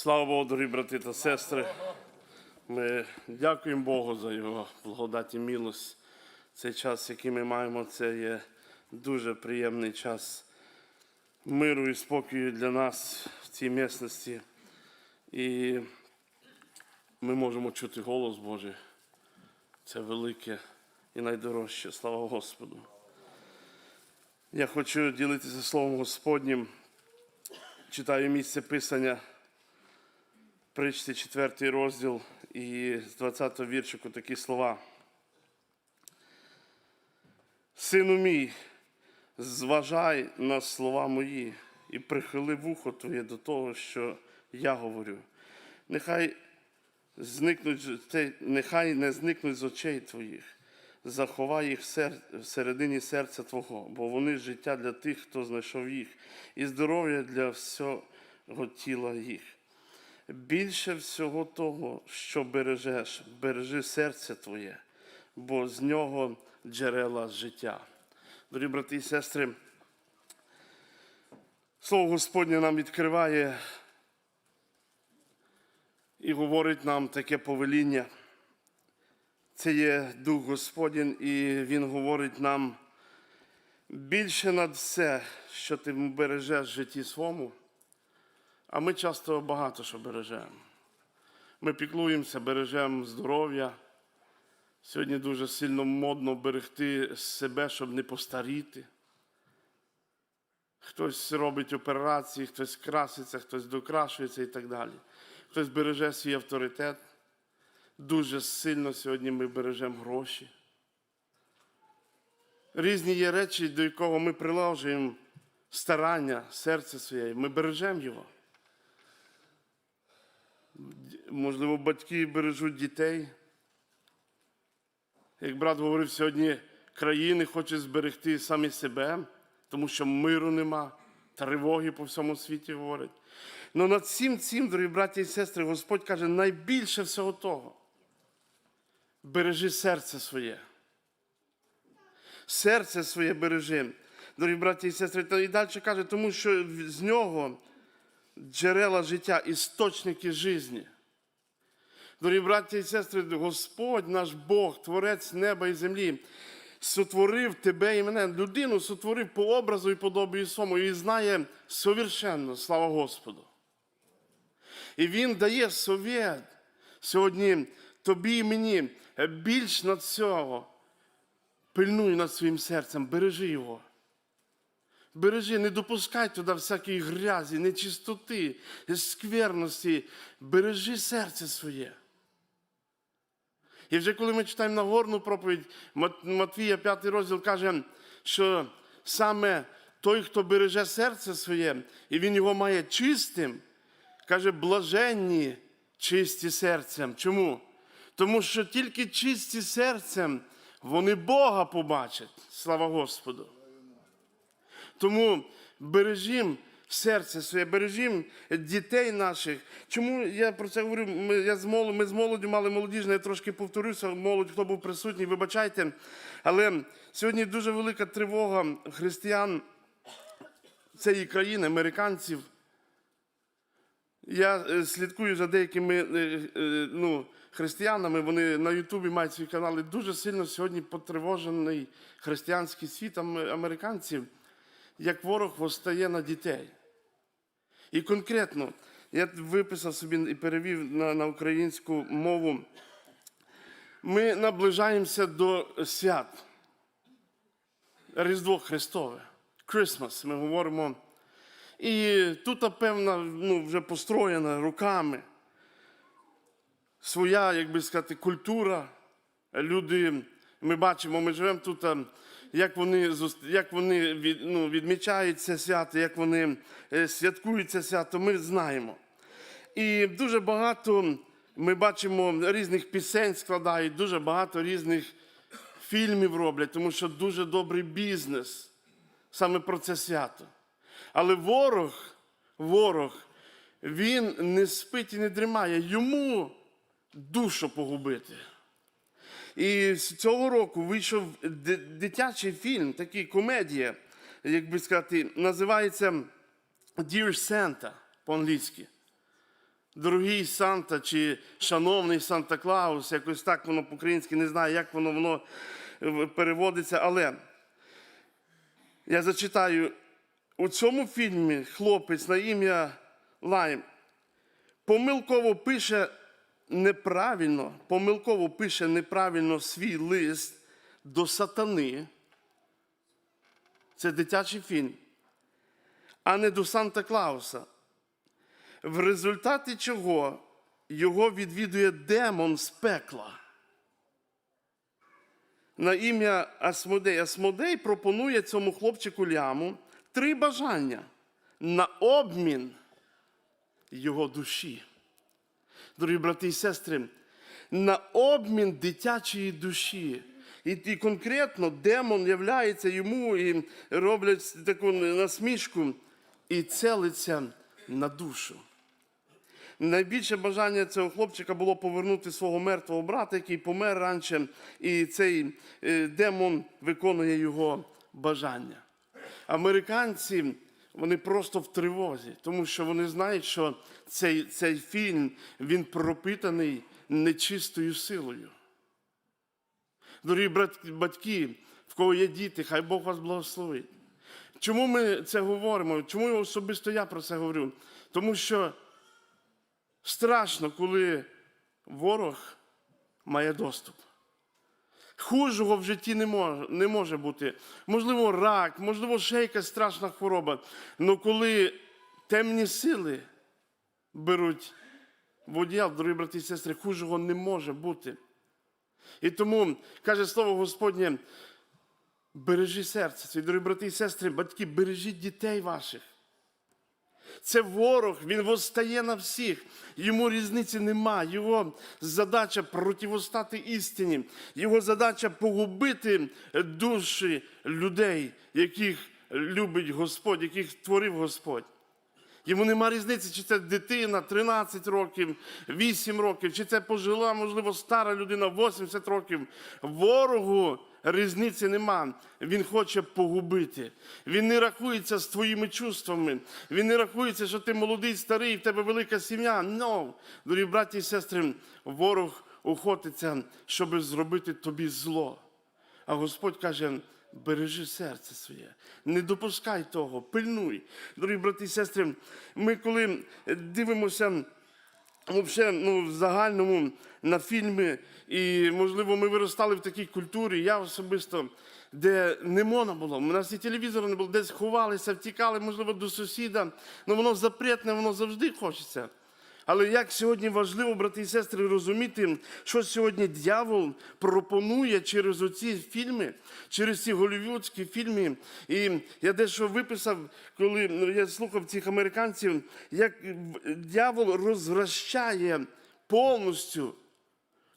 Слава Богу, дорогі брати та сестри. Ми дякуємо Богу за його благодать і милость. Цей час, який ми маємо, це є дуже приємний час миру і спокою для нас в цій місності. І ми можемо чути голос Божий. Це велике і найдорожче. Слава Господу. Я хочу ділитися Словом Господнім. Читаю місце Писання. Причти 4 розділ і з 20-го віршику такі слова. Сину мій, зважай на слова мої і прихили вухо твоє до того, що я говорю. Нехай, зникнуть, нехай не зникнуть з очей твоїх, заховай їх всередині серця Твого, бо вони життя для тих, хто знайшов їх, і здоров'я для всього тіла їх. Більше всього того, що бережеш, бережи серце твоє, бо з нього джерела життя. Дорогі брати і сестри, Слово Господнє нам відкриває і говорить нам таке повеління. Це є Дух Господень, і Він говорить нам більше над все, що ти бережеш в житті своєму, а ми часто багато що бережемо. Ми піклуємося, бережемо здоров'я. Сьогодні дуже сильно модно берегти себе, щоб не постаріти. Хтось робить операції, хтось краситься, хтось докрашується і так далі. Хтось береже свій авторитет. Дуже сильно сьогодні ми бережемо гроші. Різні є речі, до якого ми приложуємо старання, серце своє, ми бережемо його. Можливо, батьки бережуть дітей. Як брат говорив сьогодні, країни хочуть зберегти самі себе, тому що миру нема, тривоги по всьому світі говорять. Але над всім цим, дорогі браті і сестри, Господь каже, найбільше всього того. Бережи серце своє. Серце своє бережи. Дорогі браті і сестри, і далі каже, тому що з нього джерела життя, істочники житті. Дорогі браті і сестри, Господь наш Бог, Творець неба і землі, сотворив тебе і мене, людину сотворив по образу і подобі Ісому, і знає совершенно, слава Господу. І Він дає совет сьогодні тобі і мені більш над цього. Пильнуй над своїм серцем, бережи його. Бережи, не допускай туди всякої грязі, нечистоти, скверності. Бережи серце своє. І вже коли ми читаємо Нагорну проповідь, Матвія, 5 розділ каже, що саме той, хто береже серце своє, і він його має чистим, каже, блаженні чисті серцем. Чому? Тому що тільки чисті серцем вони Бога побачать. Слава Господу. Тому бережім серце своє, бережім дітей наших. Чому я про це говорю? Ми, я з молоді, ми з молоддю мали молодіжне, я трошки повторюся, молодь, хто був присутній, вибачайте. Але сьогодні дуже велика тривога християн цієї країни, американців. Я е, слідкую за деякими е, е, ну, християнами, вони на Ютубі мають свої канали. Дуже сильно сьогодні потривожений християнський світ американців, як ворог восстає на дітей. І конкретно, я виписав собі і перевів на, на українську мову. Ми наближаємося до свят. Різдво Христове, Christmas, ми говоримо. І тут, певна, ну, вже построєна руками. Своя, як би сказати, культура. Люди, ми бачимо, ми живемо тут, як вони, як вони від, ну, відмічають це свято, як вони е, святкують це свято, ми знаємо. І дуже багато ми бачимо різних пісень складають, дуже багато різних фільмів роблять, тому що дуже добрий бізнес саме про це свято. Але ворог, ворог, він не спить і не дрімає. Йому душу погубити. І з цього року вийшов дитячий фільм, такий комедія, як би сказати, називається Dear Santa по-англійськи. Дорогий Санта чи шановний Санта Клаус, якось так воно по-українськи не знаю, як воно воно е, переводиться, але я зачитаю у цьому фільмі хлопець на ім'я Лайм помилково пише неправильно, помилково пише неправильно свій лист до сатани. Це дитячий фільм, а не до Санта Клауса. В результаті чого його відвідує демон з пекла. На ім'я Асмодей. Асмодей пропонує цьому хлопчику ляму три бажання на обмін його душі. Дорогі брати і сестри, на обмін дитячої душі. І, і конкретно демон являється йому і роблять таку насмішку і целиться на душу. Найбільше бажання цього хлопчика було повернути свого мертвого брата, який помер раніше, і цей е, демон виконує його бажання. Американці вони просто в тривозі, тому що вони знають, що цей, цей фільм він пропитаний нечистою силою. Дорогі батьки, в кого є діти, хай Бог вас благословить. Чому ми це говоримо? Чому особисто я про це говорю? Тому що страшно, коли ворог має доступ. Хужого в житті не може, не може бути. Можливо, рак, можливо, ще якась страшна хвороба. Але коли темні сили беруть водіял, дорогі брати і сестри, хужого не може бути. І тому каже слово Господнє, бережи серце дорогі брати і сестри, батьки, бережіть дітей ваших. Це ворог, він восстає на всіх. Йому різниці нема. Його задача противостати істині. Його задача погубити душі людей, яких любить Господь, яких творив Господь. Йому нема різниці, чи це дитина 13 років, 8 років, чи це пожила, можливо, стара людина 80 років. Ворогу різниці нема. Він хоче погубити. Він не рахується з твоїми чувствами. Він не рахується, що ти молодий, старий, в тебе велика сім'я. No. Дорогі браті і сестри, ворог охотиться, щоб зробити тобі зло. А Господь каже: бережи серце своє, не допускай того, пильнуй. Дорогі брати і сестри, ми коли дивимося Взагалі, ну, в загальному на фільми, і, можливо, ми виростали в такій культурі, я особисто, де не можна було. У нас і телевізору не було, десь ховалися, втікали, можливо, до сусіда. Ну воно запретне, воно завжди хочеться. Але як сьогодні важливо, брати і сестри, розуміти, що сьогодні дьявол пропонує через оці фільми, через ці голівудські фільми. І я дещо виписав, коли ну, я слухав цих американців, як дьявол розвращає повністю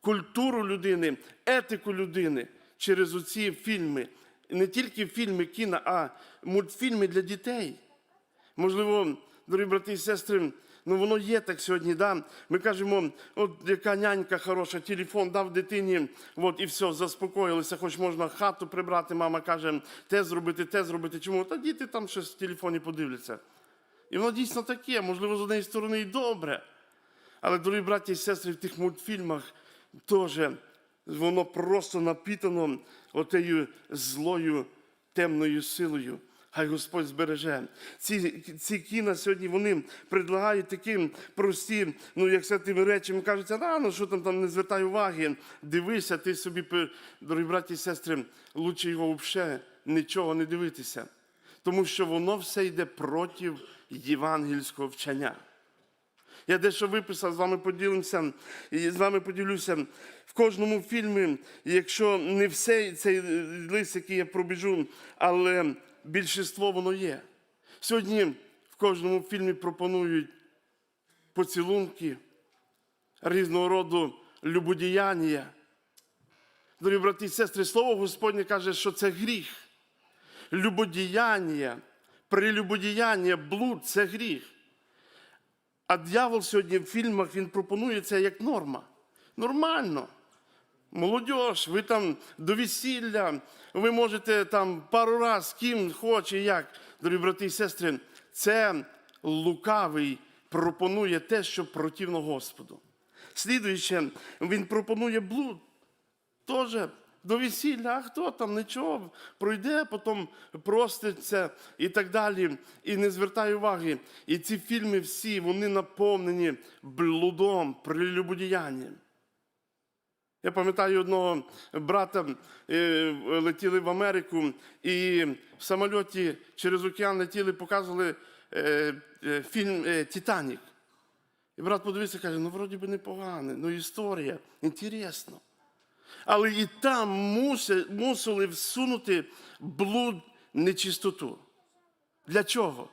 культуру людини, етику людини через оці фільми. Не тільки фільми кіно, а мультфільми для дітей. Можливо, дорогі брати і сестри, ну воно є так сьогодні. Да? Ми кажемо, от яка нянька хороша, телефон дав дитині, от і все, заспокоїлися, хоч можна хату прибрати. Мама каже, те зробити, те зробити. Чому? Та діти там щось в телефоні подивляться. І воно дійсно таке, можливо, з однієї сторони і добре. Але, дорогі браті і сестри, в тих мультфільмах теж воно просто напітано отею злою темною силою. Хай Господь збереже. Ці, ці кіна сьогодні вони предлагають такі прості, ну як це тими речами кажуться, да, ну що там там не звертай уваги, дивися, ти собі, дорогі браті і сестри, лучше його взагалі нічого не дивитися. Тому що воно все йде проти євангельського вчення. Я дещо виписав, з вами поділимося, і з вами поділюся. В кожному фільмі, якщо не все цей лист, який я пробіжу, але більшіство воно є. Сьогодні в кожному фільмі пропонують поцілунки, різного роду любодіяння. Дорогі брати і сестри, слово Господнє каже, що це гріх. Любодіяння, прелюбодіяння, блуд це гріх. А дьявол сьогодні в фільмах він пропонує це як норма. Нормально. Молодь, ви там до весілля, ви можете там пару раз ким хоче, як. Дорогі брати і сестри, це лукавий пропонує те, що противно Господу. Слідуюче, він пропонує блуд. Теж до весілля, а хто там нічого пройде, потім проститься і так далі. І не звертає уваги. І ці фільми всі вони наповнені блудом, прелюбодіянням. Я пам'ятаю одного брата, е, летіли в Америку, і в самольоті через океан летіли, показували е, е, фільм Титанік. І брат подивився, каже: ну вроді би непогано, ну історія, інтересно. Але і там мусили всунути блуд нечистоту. Для чого?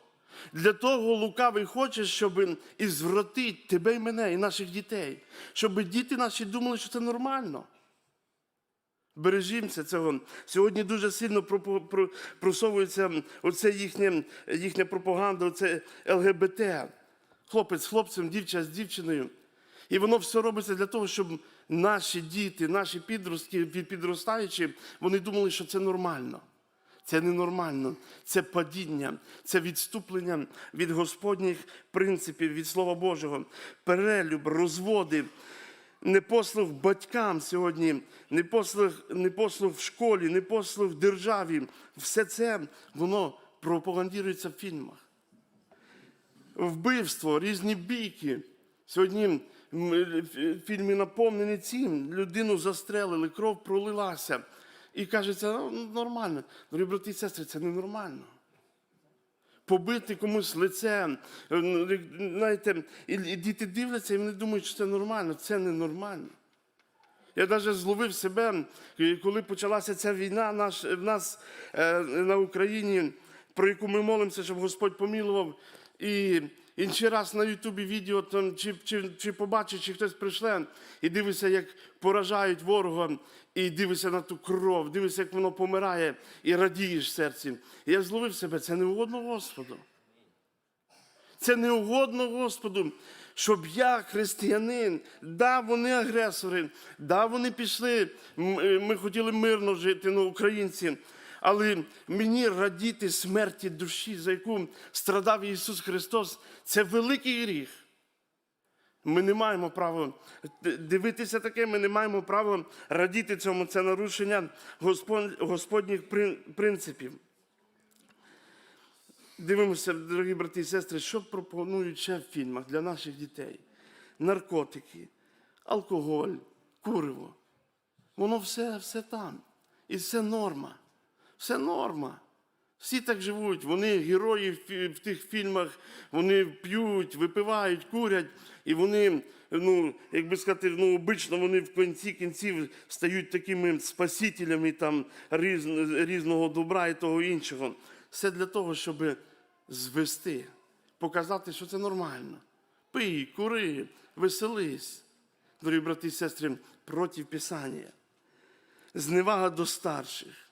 Для того лукавий хоче, щоб і звратить тебе і мене, і наших дітей, щоб діти наші думали, що це нормально. Бережімося цього. Сьогодні дуже сильно просовується оце їхня, їхня пропаганда, оце ЛГБТ. Хлопець з хлопцем, дівчина з дівчиною. І воно все робиться для того, щоб наші діти, наші підростки, підростаючі, вони думали, що це нормально. Це ненормально, це падіння, це відступлення від Господніх принципів, від Слова Божого, перелюб, розводи, непослух батькам сьогодні, непослух, непослух в школі, непослух в державі. Все це воно пропагандується в фільмах вбивство, різні бійки. Сьогодні фільмі наповнені цим. Людину застрелили, кров пролилася. І кажеться, ну, нормально. Дорогі брати і сестри, це ненормально. Побити комусь лице, ну, знаєте, і діти дивляться, і вони думають, що це нормально. Це ненормально. Я навіть зловив себе, коли почалася ця війна наш, в нас е, на Україні, про яку ми молимося, щоб Господь помілував. І інший раз на Ютубі відео там, чи, чи, чи побачить, чи хтось прийшле, і дивишся, як поражають ворога, і дивишся на ту кров, дивишся, як воно помирає, і радієш серці. І я зловив себе, це не угодно Господу. Це не угодно Господу, щоб я, християнин, да, вони агресори, да, вони пішли, е, ми хотіли мирно жити, ну, українці. Але мені радіти смерті душі, за яку страдав Ісус Христос, це великий гріх. Ми не маємо права дивитися таке, ми не маємо права радіти цьому. Це нарушення Господніх принципів. Дивимося, дорогі брати і сестри, що пропонують ще в фільмах для наших дітей: наркотики, алкоголь, куриво. Воно все, все там. І це норма. Все норма. Всі так живуть. Вони герої в тих фільмах, вони п'ють, випивають, курять, і вони, ну, як би сказати, ну, обично вони в кінці кінців стають такими спасителями там, різ, різного добра і того іншого. Все для того, щоб звести, показати, що це нормально. Пий, кури, веселись. Дорогі брати і сестри, проти Писання. Зневага до старших.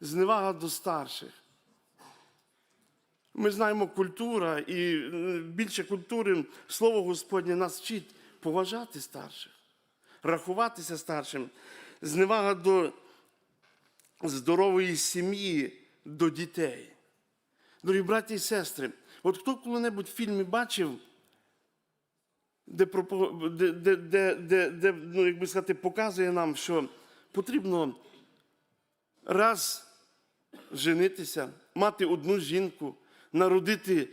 Зневага до старших. Ми знаємо культура, і е, більше культури Слово Господнє нас вчить поважати старших, рахуватися старшим, зневага до здорової сім'ї, до дітей. Дорогі браті і сестри, от хто коли-небудь в фільмі бачив, де, де, де, де, де, ну, як сказати, показує нам, що потрібно раз женитися, мати одну жінку, народити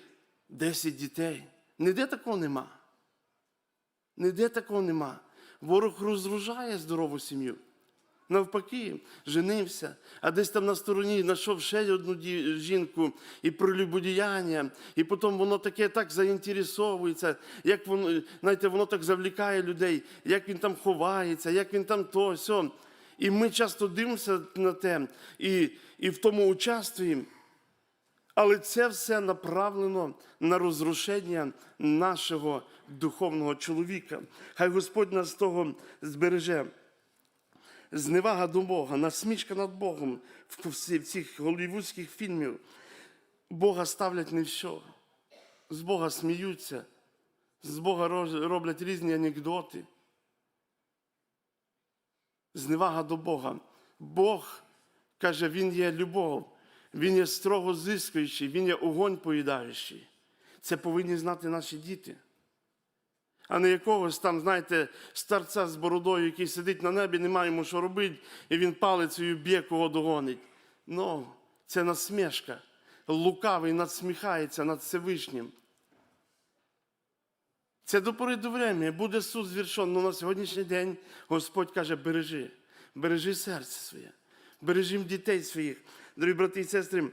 10 дітей. Ніде такого нема. Ніде такого нема. Ворог розружає здорову сім'ю. Навпаки, женився, а десь там на стороні знайшов ще одну жінку і прелюбодіяння, і потім воно таке так заінтересовується, як воно, знаєте, воно так завлікає людей, як він там ховається, як він там то, сьо. І ми часто дивимося на те, і, і в тому участвуємо. Але це все направлено на розрушення нашого духовного чоловіка. Хай Господь нас того збереже. Зневага до Бога, насмішка над Богом в цих голівудських фільмів. Бога ставлять не все. З Бога сміються, з Бога роблять різні анекдоти. Зневага до Бога. Бог каже, Він є любов, Він є строго зискуючий, Він є огонь поїдаючий. Це повинні знати наші діти. А не якогось там, знаєте, старця з бородою, який сидить на небі, немає йому що робити, і він палицею б'є, кого догонить. Ну, це насмішка. Лукавий надсміхається над Всевишнім. Це до пори до времени. Буде суд звершен. Ну, на сьогоднішній день Господь каже, бережи, бережи серце своє, бережи дітей своїх. Дорогі брати і сестри,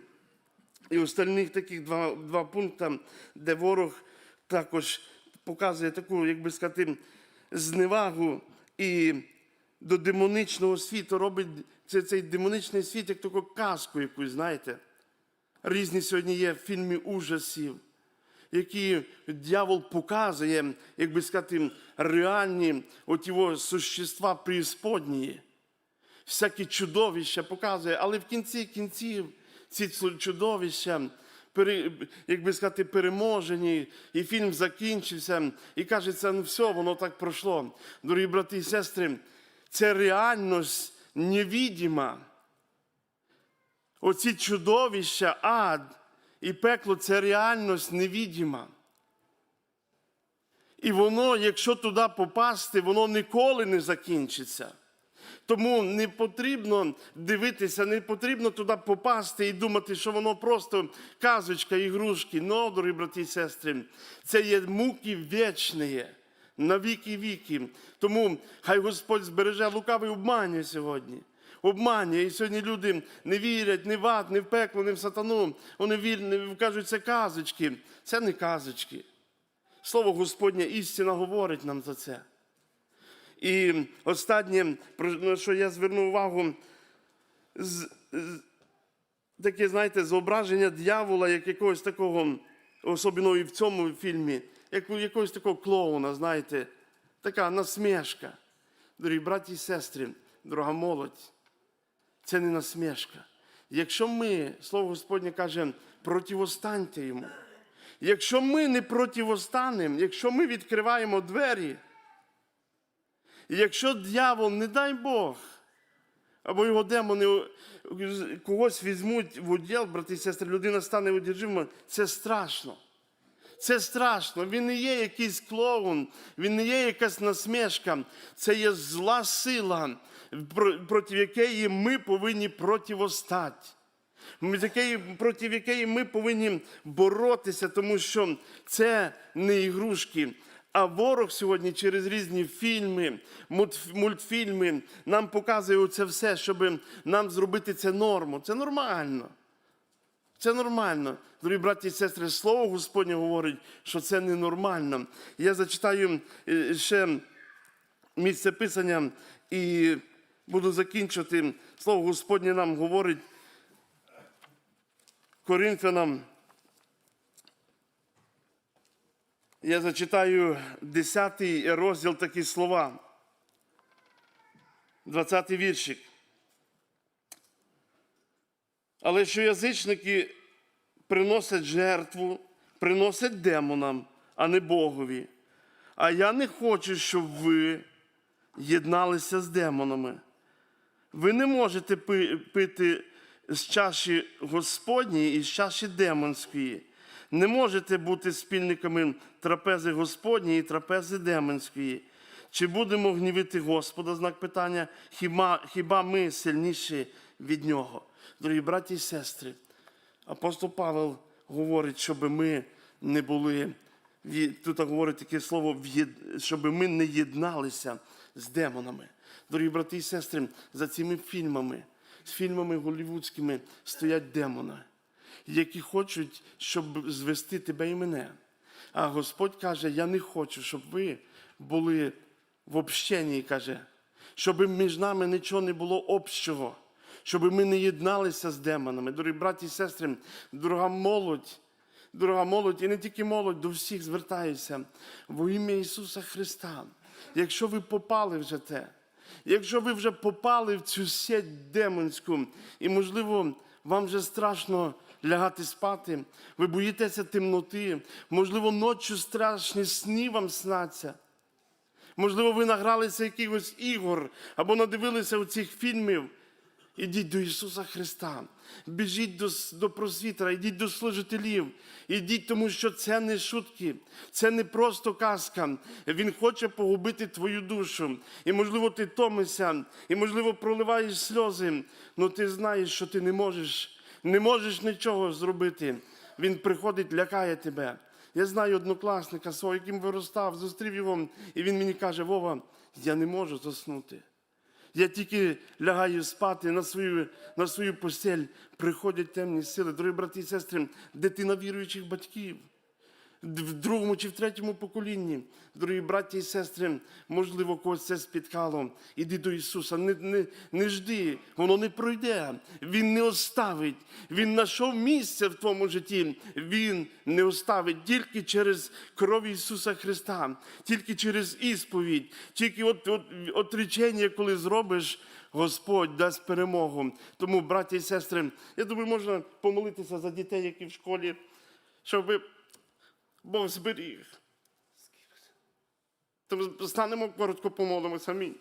і остальних таких два, два пункти, де ворог також показує таку, як би сказати, зневагу і до демоничного світу робить це, цей демоничний світ, як таку казку якусь, знаєте. Різні сьогодні є фільми ужасів, які дьявол показує, як би сказати, реальні от существа преісподнії. Всякі чудовища показує, але в кінці кінців ці чудовища, як би сказати, переможені, і фільм закінчився, і кажеться, ну все, воно так пройшло. Дорогі брати і сестри, це реальність невідима. Оці чудовища, ад і пекло це реальність невідима. І воно, якщо туди попасти, воно ніколи не закінчиться. Тому не потрібно дивитися, не потрібно туди попасти і думати, що воно просто казочка, ігрушки. Ну, дорогі брати і сестри, це є муки вічні, на віки віки. Тому хай Господь збереже лукавий обманює сьогодні. Обманює. І сьогодні люди не вірять ні в ад, ні в пекло, ні в сатану. Вони вірять, кажуть, це казочки. Це не казочки. Слово Господнє істина говорить нам за це. І останнє, про що я звернув увагу, з, з- таке, знаєте, зображення дьявола, як якогось такого, особливо і в цьому фільмі, як якогось такого клоуна, знаєте, така насмішка. Дорогі браті і сестри, дорога молодь, це не насмішка. Якщо ми, Слово Господнє каже, противостаньте йому. Якщо ми не противостанемо, якщо ми відкриваємо двері, якщо дьявол, не дай Бог, або його демони когось візьмуть в уділ, брати і сестри, людина стане одержима, це страшно. Це страшно. Він не є якийсь клоун, він не є якась насмішка. Це є зла сила, проти якої ми повинні противостати. Проти якої ми повинні боротися, тому що це не ігрушки. А ворог сьогодні через різні фільми, мультфільми нам показує це все, щоб нам зробити це норму. Це нормально. Це нормально. Дорогі браті і сестри, слово Господнє говорить, що це ненормально. Я зачитаю е, ще місце писання і буду закінчувати. Слово Господнє нам говорить Коринфянам. Я зачитаю 10 розділ такі слова. 20 віршик. Але що язичники приносять жертву, приносять демонам, а не Богові. А я не хочу, щоб ви єдналися з демонами. Ви не можете пити з чаші Господньої і з чаші демонської. Не можете бути спільниками трапези Господньої і трапези демонської. Чи будемо гнівити Господа? Знак питання, хіба, хіба ми сильніші від Нього? Дорогі браті і сестри, апостол Павел говорить, щоб ми не були, тут говорить таке слово, щоб ми не єдналися з демонами. Дорогі брати і сестри, за цими фільмами, з фільмами голівудськими стоять демони, які хочуть, щоб звести тебе і мене. А Господь каже: Я не хочу, щоб ви були в общенні, каже, щоб між нами нічого не було общого, щоб ми не єдналися з демонами. Дорогі браті і сестри, дорога молодь, дорога молодь, і не тільки молодь, до всіх звертаюся во ім'я Ісуса Христа. Якщо ви попали вже те, якщо ви вже попали в цю сеть демонську, і, можливо, вам вже страшно лягати спати, ви боїтеся темноти, можливо, ночі страшні сні вам сняться. Можливо, ви награлися якихось ігор або надивилися у цих фільмів, Ідіть до Ісуса Христа, біжіть до, до просвітера, ідіть до служителів, ідіть, тому що це не шутки, це не просто казка. Він хоче погубити твою душу. І, можливо, ти томишся, і, можливо, проливаєш сльози, але ти знаєш, що ти не можеш, не можеш нічого зробити. Він приходить, лякає тебе. Я знаю однокласника свого, яким виростав, зустрів його, і він мені каже: Вова, я не можу заснути. Я тільки лягаю спати на свою, на свою постель, приходять темні сили. Дорогі брати і сестри, дитина віруючих батьків. В другому чи в третьому поколінні, дорогі браті і сестри, можливо, когось це спіткало. Іди до Ісуса, не, не, не жди, воно не пройде. Він не оставить. Він знайшов місце в твоєму житті. Він не оставить тільки через кров Ісуса Христа, тільки через ісповідь, тільки от, от, отречення, коли зробиш, Господь дасть перемогу. Тому, браті і сестри, я думаю, можна помолитися за дітей, які в школі, щоб Бог зберіг. Станемо коротко помолимося. Амінь.